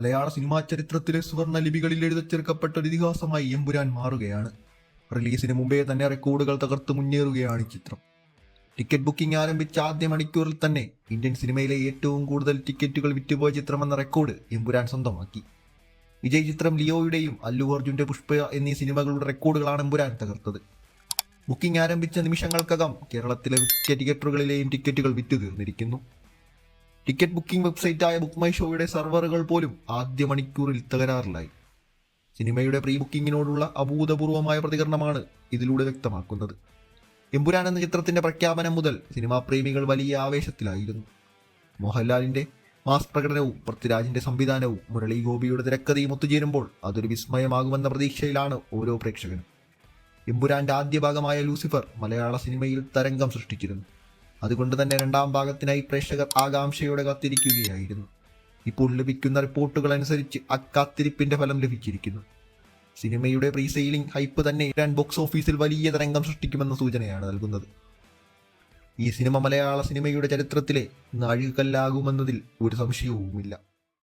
മലയാള cinema ചരിത്രത്തിലെ സുവർണ ലിപികളിൽ എഴുതച്ചേർക്കപ്പെട്ട ഒരു ഇതിഹാസമായി എമ്പുരാൻ മാറുകയാണ്. റിലീസിന് മുമ്പേ തന്നെ റെക്കോർഡുകൾ തകർത്ത് മുന്നേറുകയാണ് ചിത്രം. ടിക്കറ്റ് ബുക്കിംഗ് ആരംഭിച്ച ആദ്യ മണിക്കൂറിൽ തന്നെ ഇന്ത്യൻ സിനിമയിലെ ഏറ്റവും കൂടുതൽ ടിക്കറ്റുകൾ വിറ്റുപോയ ചിത്രമെന്ന റെക്കോർഡ് എമ്പുരാൻ സ്വന്തമാക്കി. വിജയ് ചിത്രം ലിയോയുടെയും അല്ലു അർജുന്റെ പുഷ്പ എന്നീ സിനിമകളുടെ റെക്കോർഡുകളാണ് എമ്പുരാൻ തകർത്തത്. ബുക്കിംഗ് ആരംഭിച്ച നിമിഷങ്ങൾക്കകം കേരളത്തിലെ മിക്ക തിയേറ്ററുകളിലെയും ടിക്കറ്റുകൾ വിറ്റു തീർന്നിരിക്കുന്നു ടിക്കറ്റ് ബുക്കിംഗ് വെബ്സൈറ്റായ ബുക്ക് മൈ ഷോയുടെ സെർവറുകൾ പോലും ആദ്യ മണിക്കൂറിൽ തകരാറിലായി. സിനിമയുടെ പ്രീ ബുക്കിങ്ങിനോടുള്ള അഭൂതപൂർവമായ പ്രതികരണമാണ് ഇതിലൂടെ വ്യക്തമാക്കുന്നത്. എമ്പുരാൻ എന്ന ചിത്രത്തിന്റെ പ്രഖ്യാപനം മുതൽ സിനിമാ പ്രേമികൾ വലിയ ആവേശത്തിലായിരുന്നു. മോഹൻലാലിന്റെ മാസ് പ്രകടനവും പൃഥ്വിരാജിന്റെ സംവിധാനവും മുരളി ഗോപിയുടെ തിരക്കഥയും ഒത്തുചേരുമ്പോൾ അതൊരു വിസ്മയമാകുമെന്ന പ്രതീക്ഷയിലാണ് ഓരോ പ്രേക്ഷകനും. എമ്പുരാന്റെ ആദ്യ ഭാഗമായ ലൂസിഫർ മലയാള സിനിമയിൽ തരംഗം സൃഷ്ടിച്ചിരുന്നു. അതുകൊണ്ട് തന്നെ രണ്ടാം ഭാഗത്തിനായി പ്രേക്ഷകർ ആകാംക്ഷയോടെ കാത്തിരിക്കുകയായിരുന്നു. ഇപ്പോൾ ലഭിക്കുന്ന റിപ്പോർട്ടുകൾ അനുസരിച്ച് അക്കാത്തിരിപ്പിന്റെ ഫലം ലഭിച്ചിരിക്കുന്നു. സിനിമയുടെ പ്രീസെയിലിംഗ് ഹൈപ്പ് തന്നെ ഇറാൻ ബോക്സ് ഓഫീസിൽ വലിയ തരംഗം സൃഷ്ടിക്കുമെന്ന സൂചനയാണ് നൽകുന്നത്. ഈ സിനിമ മലയാള സിനിമയുടെ ചരിത്രത്തിലെ നാഴികക്കല്ലാകുമെന്നതിൽ ഒരു സംശയവുമില്ല.